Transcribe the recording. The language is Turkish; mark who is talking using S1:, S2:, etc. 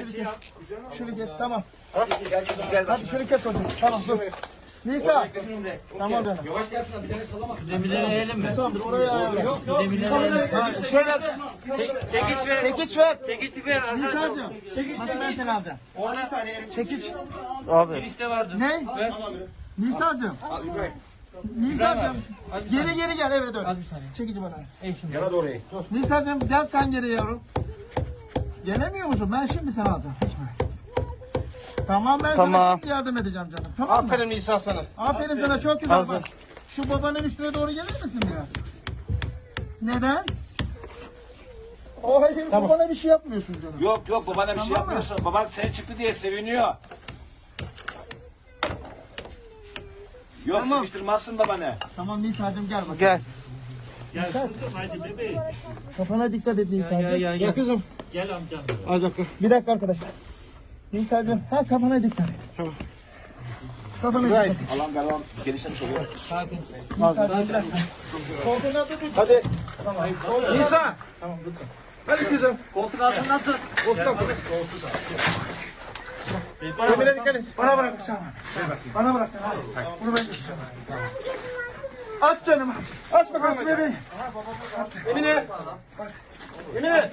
S1: Şunu kes. Şunu kes tamam.
S2: Gel kızım gel
S1: Hadi şunu kes hocam. Tamam dur. Nisa. Tamam canım.
S2: Yavaş gelsin bir tane sallamasın.
S3: Demirleri eğelim mi?
S1: Tamam oraya ayarla. Yok yok. Şey ver.
S3: Çekiç ver.
S1: Çekiç ver.
S3: Çekiç ver arkadaşlar.
S1: Nisa'cığım. Hadi ben seni alacağım. Çekiç.
S3: Girişte vardı.
S1: Ne? Nisa'cığım. Nisa'cığım. Geri geri gel eve dön.
S3: Az bir saniye.
S1: Çekici bana.
S3: Ey şimdi.
S2: Yana doğru.
S1: Nisa'cığım gel sen geri yavrum. Gelemiyor musun? Ben şimdi seni alacağım. Tamam ben sana
S4: Tamam.
S1: şimdi yardım edeceğim canım. Tamam mı?
S4: Aferin İsa sana.
S1: Aferin sana çok güzel
S4: Hazır.
S1: bak. Şu babanın üstüne doğru gelir misin biraz? Neden? O hayır babana bir şey yapmıyorsun canım.
S2: Yok yok babana bir şey
S1: mı?
S2: yapmıyorsun. Baban seni çıktı diye seviniyor. Yok
S1: Tamam.
S2: sıkıştırmazsın babanı.
S1: Tamam Nisa'cığım gel bak.
S4: Gel.
S3: Gel kızım hadi bebeğim.
S1: Kafana dikkat et Nisa'cığım.
S3: Gel gel gel.
S1: kızım.
S3: Gel amcam.
S4: Al dakika.
S1: Bir dakika arkadaşlar. Nisa'cığım ha kafana dikkat et. Tamam. Kafana dikkat et.
S2: Alan galan genişlemiş oluyor.
S3: Sakin.
S1: Nisa'cığım bir dakika. Koltuğuna tut.
S2: Hadi.
S4: İsa. Hadi kızım.
S3: Koltuk altından tut.
S4: Emine dikkat et.
S1: Bana bırak sen. Bana bırak. Hadi. Bunu ben tutacağım. Aç canım aç. Aç bakalım bebeği.
S4: Emine. Emine.